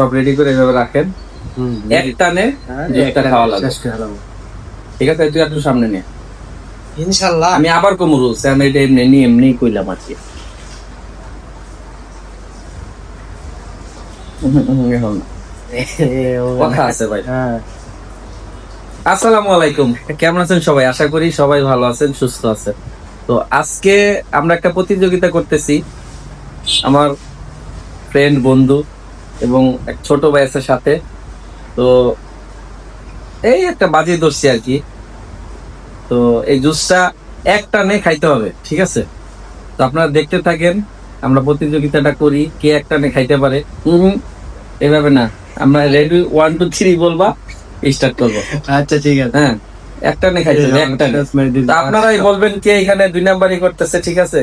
সব রেডি করে এভাবে রাখেন। এক টানে খাওয়া লাগবে। ঠিক আছে তুই একটু সামনে নে। ইনশাল্লাহ। আমি আবার কম রুলস আমি এটা এমনি এমনি এমনি কইলাম আর কি। কথা আছে ভাই। হ্যাঁ। আসসালামু আলাইকুম। কেমন আছেন সবাই? আশা করি সবাই ভালো আছেন সুস্থ আছেন। তো আজকে আমরা একটা প্রতিযোগিতা করতেছি। আমার ফ্রেন্ড বন্ধু এবং এক ছোট ভাইয়ের সাথে। তো এই একটা বাজি ধরছি আর কি। তো এই জুসটা একটা টানে খাইতে হবে ঠিক আছে? তো আপনারা দেখতে থাকেন আমরা প্রতিযোগিতাটা করি কে একটা টানে খাইতে পারে। হুম এভাবে না আমরা রেডি ওয়ান টু থ্রি বলবা স্টার্ট করব। আচ্ছা ঠিক আছে। হ্যাঁ একটা নে খাইতে হবে, একটা নে। আপনারাই বলবেন কে এখানে দুই নাম্বারই করতেছে ঠিক আছে?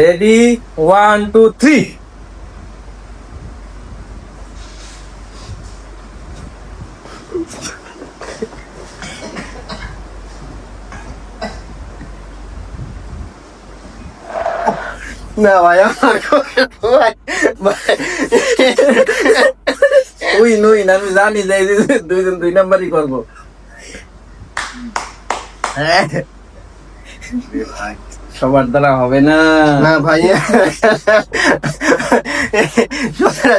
রেডি ওয়ান টু থ্রি না ভাই আমার ভাই ভাই। না আমি জানি যে দুইজন দুই নাম্বারই করব। সবার দ্বারা হবে না। না ভাই। সতেরা